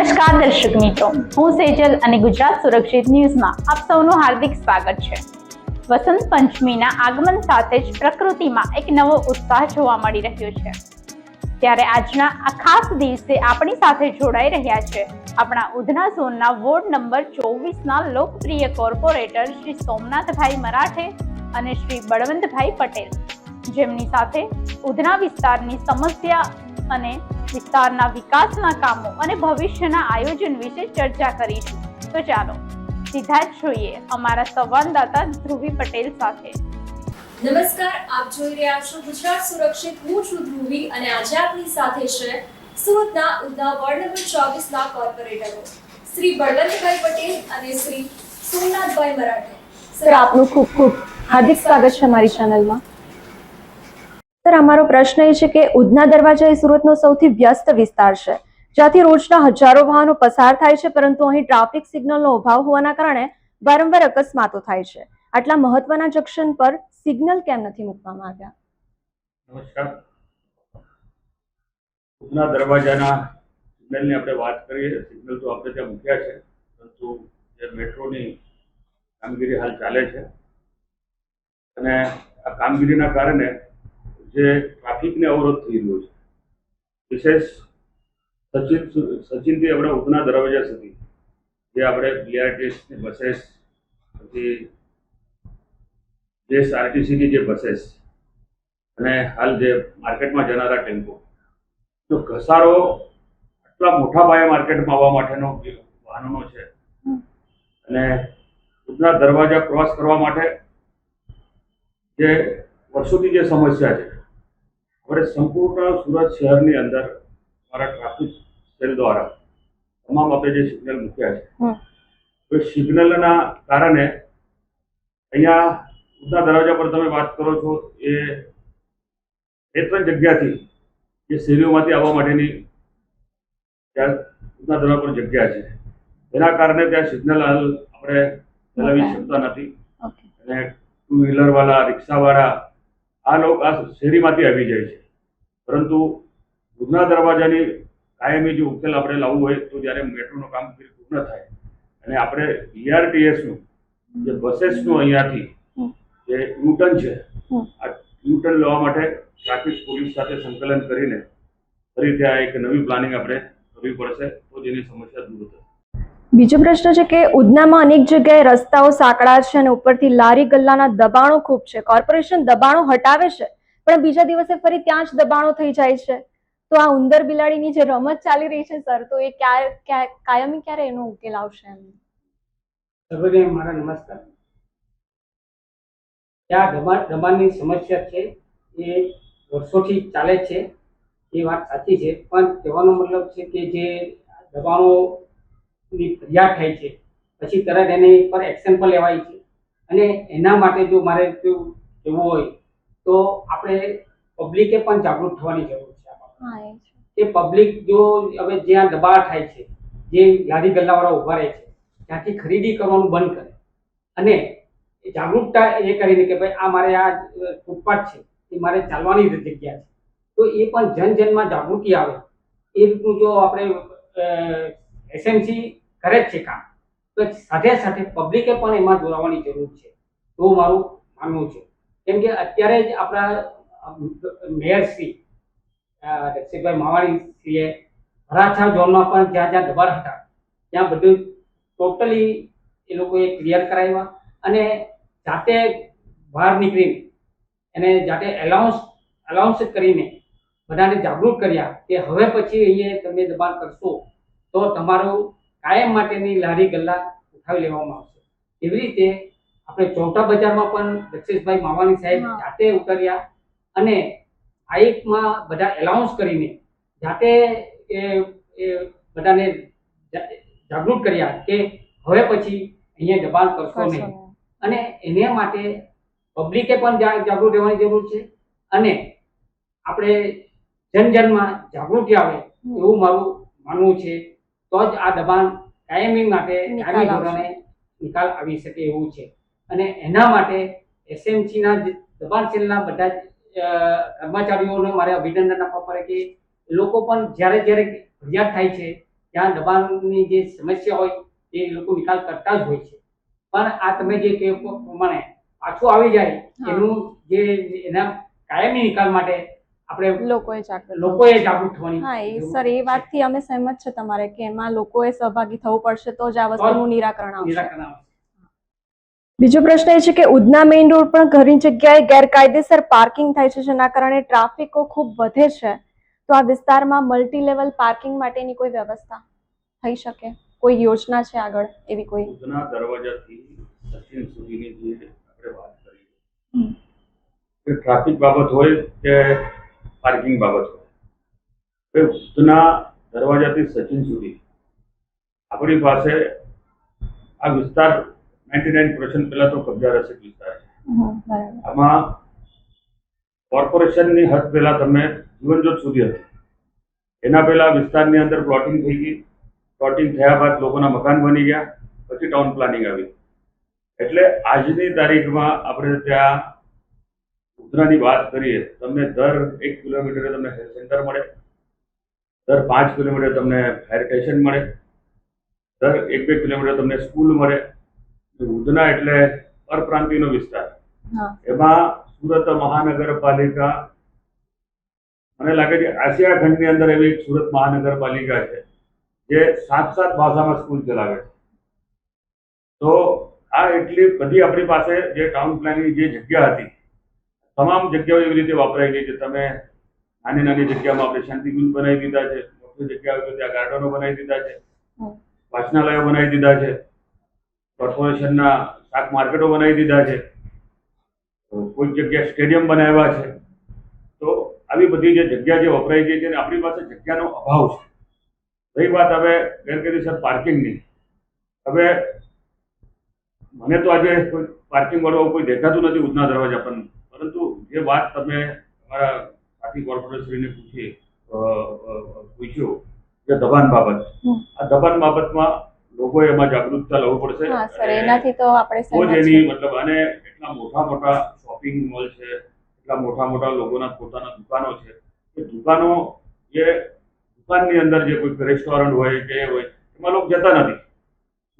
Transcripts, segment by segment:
નમસ્કાર દર્શક મિત્રો. હું સેજલ અને ગુજરાત સુરક્ષિત ન્યૂઝમાં આપ સૌનું હાર્દિક સ્વાગત છે. વસંત પંચમીના આગમન સાથે જ પ્રકૃતિમાં એક નવો ઉત્સાહ જોવા મળી રહ્યો છે. ત્યારે આજના આ ખાસ દિવસે આપણી સાથે જોડાઈ રહ્યા છે આપણા ઉધના ઝોનના વોર્ડ નંબર ચોવીસના લોકપ્રિય કોર્પોરેટર શ્રી સોમનાથભાઈ મરાઠે અને શ્રી બળવંતભાઈ પટેલ. જેમની સાથે ઉધના વિસ્તારની સમસ્યા અને વિસ્તારના વિકાસના કામો અને ભવિષ્યના આયોજન વિશે ચર્ચા કરીશું. તો ચાલો સીધા જ જોઈએ અમારા સંવાદદાતા ધ્રુવી પટેલ સાથે. નમસ્કાર આપ જોઈ રહ્યા છો ગુજરાત સુરક્ષિત. હું છું ધ્રુવી અને આજે આપની સાથે છે સુરતના ઉદ્ધા વોર્ડ નંબર ચોવીસના કોર્પોરેટરો શ્રી બળવંતભાઈ પટેલ અને શ્રી સોમનાથભાઈ મરાઠે. સર આપનું ખૂબ ખૂબ હાર્દિક સ્વાગત છે મારી ચેનલમાં સર, અમારો પ્રશ્ન એ છે કે ઉધના દરવાજા એ સુરતનો સૌથી વ્યસ્ત વિસ્તાર છે, જ્યાંથી રોજના હજારો વાહનો પસાર થાય છે, પરંતુ અહીં ટ્રાફિક સિગ્નલનો અભાવ હોવાના કારણે વારંવાર અકસ્માતો થાય છે. આટલા મહત્વના જંકશન પર સિગ્નલ કેમ નથી મૂકવામાં આવ્યા? નમસ્કાર. ઉધના દરવાજાના સિગ્નલની આપણે વાત કરીએ, સિગ્નલ તો આપણે ત્યાં મૂક્યા છે, પરંતુ જે મેટ્રોની કામગીરી હાલ ચાલે છે અને આ કામગીરીના કારણે જે ટ્રાફિકને અવરોધ થઈ રહ્યો છે. વિશેષ સચિન સચિનથી આપણે ઉપના દરવાજા સુધી, જે આપણે બીઆરટીએસની બસેસ પછી જેએસઆરટીસીની જે બસેસ અને હાલ જે માર્કેટમાં જનારા ટેમ્પો. તો ઘસારો આટલા મોટા પાયે માર્કેટમાં આવવા માટેનો વાહનોનો છે. અને ઉપના દરવાજા ક્રોસ કરવા માટે જે વર્ષોથી જે સમસ્યા છે આપણે સંપૂર્ણ સુરત શહેરની અંદર અમારા ટ્રાફિક સેલ દ્વારા તમામ આપણે જે સિગ્નલ મૂક્યા છે. તો સિગ્નલના કારણે અહીંયા ઉધના દરવાજા પર તમે વાત કરો છો એ બે ત્રણ જગ્યાથી જે શેરીઓમાંથી આવવા માટેની ત્યાં ઉધના દરવાજા પર જગ્યા છે. એના કારણે ત્યાં સિગ્નલ હાલ આપણે ચલાવી શકતા નથી. અને ટુ વ્હીલર વાળા રિક્ષાવાળા આ લોકો આ શેરીમાંથી આવી જાય છે. પરંતુ ઉધના દરવાજાની કાયમી જો ઉકેલ આપણે લાવવું હોય તો જ્યારે મેટ્રોનું કામ પૂર્ણ થાય અને આપણે બીઆરટીએસનું જે બસેસનું અહીંયાથી જે ન્યૂટન છે આ ન્યૂટન લેવા માટે ટ્રાફિક પોલીસ સાથે સંકલન કરીને ફરીથી આ એક નવી પ્લાનિંગ આપણે કરવી પડશે તો જેની સમસ્યા દૂર થશે. બીજો પ્રશ્ન છે કે ઉધનામાં અનેક જગ્યાએ રસ્તાઓ સાંકડા છે અને ઉપરથી લારી ગલ્લાના દબાણો ખૂબ છે. કોર્પોરેશન દબાણો હટાવે છે? પણ બીજા દિવસે ફરી ત્યાં જ દબાણો થઈ જાય છે. તો આ ઉંદર બિલાડીની જે રમત ચાલી રહી છે, સર, તો એ ક્યારે ક્યાં- કાયમી ક્યારે એનો ઉકેલ આવશે એમ? મારા નમસ્કાર. ત્યાં દબાણ, દબાણની સમસ્યા છે, એ વર્ષોથી ચાલે છે, એ વાત સાચી છે, પણ કહેવાનો મતલબ છે કે જે દબાણોની ફરિયાદ થાય છે, પછી તરત એની પર એક્શન પણ લેવાય છે. અને એના માટે જો મારે કેવું કહેવું હોય તો આપણે પબ્લિકે પણ જાગૃત થવાની જરૂર છે કે પબ્લિક જો હવે જ્યાં દબાણ થાય છે જે લારી ગલ્લાવાળા ઊભા રહે છે ત્યાંથી ખરીદી કરવાનું બંધ કરે. અને એ જાગૃતતા એ કરીને કે ભાઈ આ મારે આ ફૂટપાથ છે એ મારે ચાલવાની જગ્યા છે. તો એ પણ જન જનમાં જાગૃતિ આવે. એ રીતનું જો આપણે એસએમસી કરે જ છે કામ તો સાથે સાથે પબ્લિકે પણ એમાં જોડાવાની જરૂર છે. તો મારું માનવું છે. કેમ કે અત્યારે જ આપણા મેયર રક્ષિતભાઈ માવાણીશ્રીએ વરાછા ઝોનમાં પણ જ્યાં જ્યાં દબાણ હતા, ત્યાં બધું ટોટલી એ લોકોએ ક્લિયર કરાવ્યા અને જાતે બહાર નીકળીને, એને જાતે એલાઉન્સ અલાઉન્સ કરીને બધાને જાગૃત કર્યા કે હવે પછી અહીંયા તમે દબાણ કરશો તો તમારું કાયમ માટેની લારી ગલ્લા ઉઠાવી લેવામાં આવશે. એવી રીતે આપણે ચોટા બજારમાં પણ દક્ષેશભાઈ માવાની સાહેબ જાતે ઉતર્યા અને આઈકમાં બધા એલાઉન્સ કરીને જાતે એ બધાને જાગૃત કર્યા કે હવે પછી અહીંયા દબાણ કરશો નહીં. અને એને માટે પબ્લિકે પણ જાગૃત રહેવાની જરૂર છે અને આપણે જન જનમાં જાગૃતિ આવે એવું મારું માનવું છે. તો જ આ દબાણ કાયમી માટે કાયમી ધોરણે નિકાલ આવી શકે એવું છે. અને એના માટે એસએમસીના દબાણ સેલના બધા જ કર્મચારીઓને મારે અભિનંદન આપવા પડે કે લોકો પણ જ્યારે જ્યારે ફરિયાદ થાય છે ત્યાં દબાણની જે સમસ્યા હોય એ લોકો નિકાલ કરતા જ હોય છે. પણ આ તમે જે કહે પ્રમાણે પાછું આવી જાય એનું જે એના કાયમી નિકાલ માટે આપણે લોકોએ જાગૃત લોકોએ જાગૃત થવાની હા એ વાત સર એ વાતથી અમે સહેમત છે તમારે કે એમાં લોકોએ સહભાગી થવું પડશે તો જ આ વસ્તુનું નિરાકરણ આવશે. નિરાકરણ આવશે. બીજો પ્રશ્ન એ છે કે ઉધના મેઇન રોડ પણ ઘણી જગ્યાએ ગેરકાયદેસર પાર્કિંગ થાય છે જેના કારણે ટ્રાફિકો ખૂબ વધે છે. તો આ વિસ્તારમાં મલ્ટી લેવલ પાર્કિંગ માટેની કોઈ વ્યવસ્થા થઈ શકે? કોઈ યોજના છે આગળ એવી કોઈ? ઉધના દરવાજાથી સચિન સુધીની જે આપણે વાત કરી. કે ટ્રાફિક બાબત હોય કે પાર્કિંગ બાબત હોય? હવે ઉધના દરવાજાથી સચિન સુધી. આપણી પાસે આ વિસ્તાર નાઇન્ટી નાઇન પર્સન્ટ પહેલાં તો કબજા રસિક વિસ્તાર છે. આમાં કોર્પોરેશનની હદ પહેલા તમે જીવનજોત સુધી હતી. એના પહેલા વિસ્તારની અંદર પ્લોટિંગ થઈ ગઈ. પ્લોટિંગ થયા બાદ લોકોના મકાન બની ગયા. પછી ટાઉન પ્લાનિંગ આવી. એટલે આજની તારીખમાં આપણે ત્યાં ઉધરાની વાત કરીએ તમને દર એક કિલોમીટરે તમને હેલ્થ સેન્ટર મળે. દર પાંચ કિલોમીટર તમને ફાયર સ્ટેશન મળે. દર એક બે કિલોમીટર તમને સ્કૂલ મળે. ઉધના એટલે પરપ્રાંતિનો વિસ્તાર. એમાં સુરત મહાનગરપાલિકા મને લાગે છે આસિયા ખંડની અંદર એવી એક સુરત મહાનગરપાલિકા છે જે સાત સાત ભાષામાં સ્કૂલ ચલાવે છે. તો આ એટલી બધી આપણી પાસે જે ટાઉન પ્લાનિંગ જે જગ્યા હતી તમામ જગ્યાઓ એવી રીતે વપરાઈ ગઈ છે. તમે નાની નાની જગ્યામાં આપણે શાંતિકુંજ બનાવી દીધા છે મોટી જગ્યા હોય તો ત્યાં ગાર્ડનો બનાવી દીધા છે વાચનાલયો બનાવી દીધા છે. કોર્પોરેશનના શાક માર્કેટો બનાવી દીધા છે. કોઈ જગ્યાએ સ્ટેડિયમ બનાવ્યા છે. તો આવી બધી જે જગ્યા જે વપરાઈ ગઈ છે અને આપણી પાસે જગ્યાનો અભાવ છે. રહી વાત હવે ગેરકાયદેસર પાર્કિંગની. હવે મને તો આજે કોઈ પાર્કિંગ વાળો કોઈ દેખાતું નથી ઉધના દરવાજા પણ પરંતુ જે વાત તમે અમારા સાથી કોર્પોરેટરશ્રીને પૂછી પૂછ્યું કે દબાણ બાબત. આ દબાણ બાબતમાં લોકોએ એમાં જાગૃતતા લાવવું પડશે. હા સર એનાથી તો આપણે તો એની મતલબ અને એટલા મોટા મોટા શોપિંગ મોલ છે એટલા મોટા મોટા લોકોના પોતાના દુકાનો છે એ દુકાનો જે દુકાનની અંદર જે કોઈ રેસ્ટોરન્ટ હોય કે હોય એમાં લોકો જતા નથી.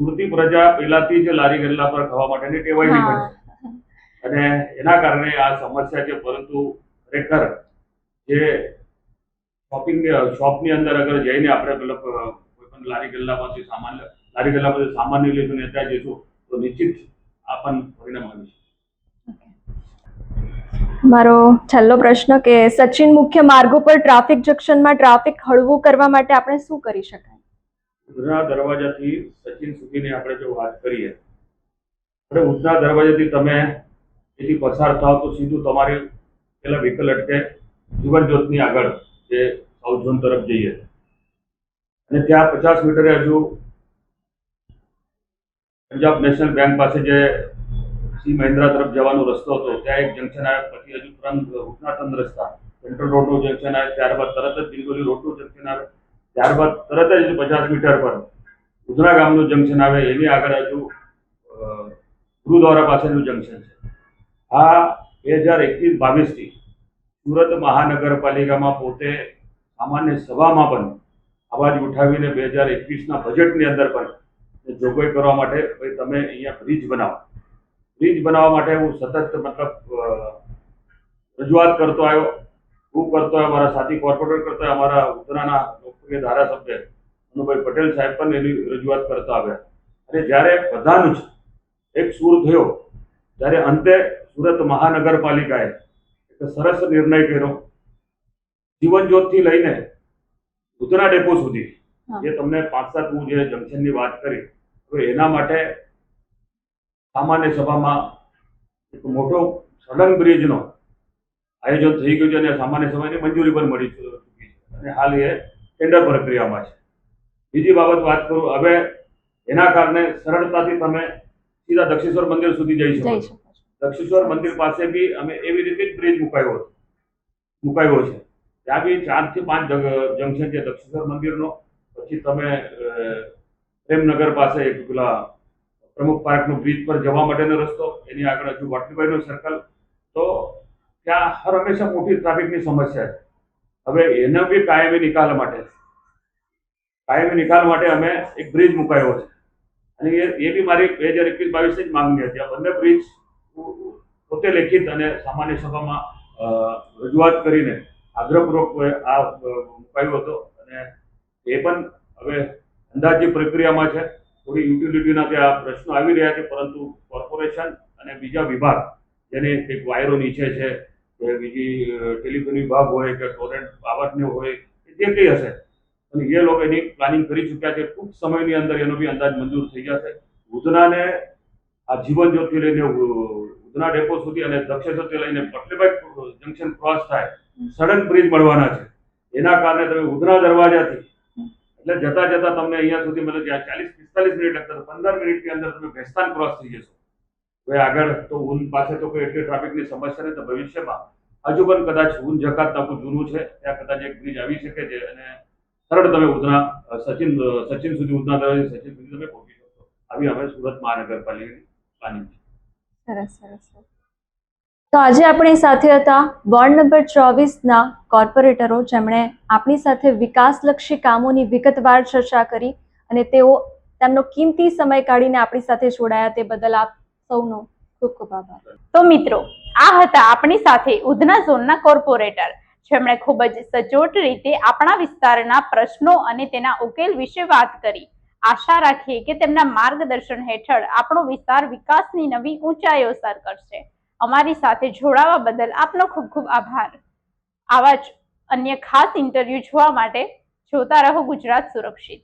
સુરતી પ્રજા પહેલાથી જ લારી ગલ્લા પર ખાવા માટેની ટેવાયેલી હા પણ છે અને એના કારણે આ સમસ્યા છે પરંતુ ખરેખર જે શોપિંગ શોપની અંદર અગર જઈને આપણે મતલબ કોઈ પણ લારી ગલ્લામાંથી સામાન લે- લારી ગલ્લામાંથી સામાન નહીં લઈશું ને ત્યાં જઈશું તો નિશ્ચિત આ પરિણામ આવીશું મારો છેલ્લો પ્રશ્ન કે સચિન મુખ્ય માર્ગો પર ટ્રાફિક જંક્શનમાં ટ્રાફિક હળવું કરવા માટે આપણે શું કરી શકાય? ઉધના દરવાજાથી સચિન સુધીની આપણે જો વાત કરીએ આપણે ઉધના દરવાજાથી તમે એથી પસાર થાવ તો સીધું તમારે પેલા વ્હીકલ અટકે જીવન જ્યોતની આગળ જે સાઉથ ઝોન તરફ જઈએ. અને ત્યાં પચાસ મીટરે હજુ પંજાબ નેશનલ બેંક પાસે જે સી મહિન્દ્રા તરફ જવાનો રસ્તો હતો, ત્યાં એક જંકશન આવે પછી હજુ ઉપરાંત ઉપનાટન રસ્તા. સેન્ટ્રલ રોડનું જંકશન આવે ત્યારબાદ તરત જ દિલગોલી રોડનું જંકશન આવે ત્યારબાદ તરત જ પચાસ મીટર પર ઉધના ગામનું જંકશન આવે, એની આગળ હજુ ગુરુદ્વારા પાસેનું જંકશન છે. આ બે હજાર એકવીસ બાવીસથી સુરત મહાનગરપાલિકામાં પોતે સામાન્ય સભામાં પણ અવાજ ઉઠાવીને બે હજાર એકવીસના બજેટની અંદર પણ જોગવાઈ કરવા માટે ભાઈ તમે અહીંયા બ્રિજ બનાવો. બ્રિજ બનાવવા માટે હું સતત મતલબ રજૂઆત કરતો આવ્યો. હું કરતો આવ્યો, મારા સાથી કોર્પોરેટર કરતો અમારા ઉત્તરાના લોકપ્રિય ધારાસભ્ય અનુભાઈ પટેલ સાહેબ પણ એની રજૂઆત કરતા આવ્યા. અને જ્યારે બધાનું જ એક સૂર થયો, ત્યારે અંતે સુરત મહાનગરપાલિકાએ એક સરસ નિર્ણય કર્યો. જીવનજ્યોતથી લઈને ઉધના ડેપો સુધી. જે તમને પાંચ સાત હું જે જંકશનની વાત કરી તો એના માટે સામાન્ય સભામાં એક મોટો બ્રિજ બ્રિજનો આયોજન થઈ ગયું છે અને સામાન્ય સભાની મંજૂરી પણ મળી ચૂકી છે. અને હાલ એ ટેન્ડર પ્રક્રિયામાં છે. બીજી બાબત વાત કરું હવે એના કારણે સરળતાથી તમે સીધા દક્ષિણેશ્વર મંદિર સુધી જઈ શકો છો. દક્ષિણેશ્વર મંદિર પાસે બી અમે એવી રીતે જ બ્રિજ મુકાયો હતો મુકાયો છે. ત્યાં બી ચારથી પાંચ જંકશન છે દક્ષિણેશ્વર મંદિરનો. પછી તમે પ્રેમનગર પાસે એક પેલા પ્રમુખ પાર્કનો બ્રિજ પર જવા માટેનો રસ્તો, એની આગળ હજુ વાટલીભાઈનો સર્કલ તો ત્યાં હર હંમેશા મોટી ટ્રાફિકની સમસ્યા છે. હવે એનો બી કાયમી નિકાલ માટે. કાયમી નિકાલ માટે અમે એક બ્રિજ મુકાયો છે. અને એ એ બી મારી બે હજાર એકવીસ બાવીસની જ માંગણી હતી. આ બંને બ્રિજ પોતે લેખિત અને સામાન્ય સભામાં રજૂઆત કરીને આગ્રહપૂર્વક આ મુકાયો હતો. અને એ પણ હવે અંદાજની પ્રક્રિયામાં છે. થોડી યુટિલિટીના ત્યાં પ્રશ્નો આવી રહ્યા છે પરંતુ કોર્પોરેશન અને બીજા વિભાગ જેને કંઈક વાયરો નીચે છે કે બીજી ટેલિફોન વિભાગ હોય કે ટોરેન્ટ પાવરને હોય કે જે કંઈ હશે. અને એ લોકો એની પ્લાનિંગ કરી ચૂક્યા છે. ટૂંક સમયની અંદર એનો બી અંદાજ મંજૂર થઈ જશે. ઉધનાને આ જીવન જ્યોતિ લઈને ઉધના ડેપો સુધી અને દક્ષેશ્વરથી લઈને પટલીબાઈ જંકશન ક્રોસ થાય સડક બ્રિજ મળવાના છે. એના કારણે તમે ઉધના દરવાજાથી એટલે જતા જતા તમને અહીંયા સુધી મતલબ ત્યાં ચાલીસ, પિસ્તાલીસ મિનિટ લાગતા પંદર મિનિટની અંદર તમે ભેસ્તાન ક્રોસ થઈ જશો. હવે આગળ તો ઊન પાસે તો કોઈ એટલી ટ્રાફિકની સમસ્યા નહીં તો ભવિષ્યમાં હજુ પણ કદાચ ઊન જકાત નાકું જૂનું છે, ત્યાં કદાચ એક બ્રિજ આવી શકે છે અને સરળ તમે ઉધના સચિન સચિન સુધી ઉધના દરવાજે સચિન સુધી તમે પહોંચી શકો. આવી અમે સુરત મહાનગરપાલિકાની પ્લાનિંગ છે. સરસ સરસ. તો આજે આપણી સાથે હતા વોર્ડ નંબર ચોવીસના કોર્પોરેટરો જેમણે આપણી સાથે વિકાસલક્ષી કામોની વિગતવાર ચર્ચા કરી અને તેઓ તેમનો કિંમતી સમય કાઢીને આપણી સાથે જોડાયા તે બદલ આપ સૌનો ખૂબ ખૂબ આભાર. તો મિત્રો, આ હતા આપણી સાથે ઉધના ઝોનના કોર્પોરેટર જેમણે ખૂબ જ સચોટ રીતે આપણા વિસ્તારના પ્રશ્નો અને તેના ઉકેલ વિશે વાત કરી. આશા રાખીએ કે તેમના માર્ગદર્શન હેઠળ આપણો વિસ્તાર વિકાસની નવી ઊંચાઈઓ સર કરશે. અમારી સાથે જોડાવા બદલ આપનો ખૂબ ખૂબ આભાર. આવા જ અન્ય ખાસ ઇન્ટરવ્યૂ જોવા માટે જોતા રહો ગુજરાત સુરક્ષિત.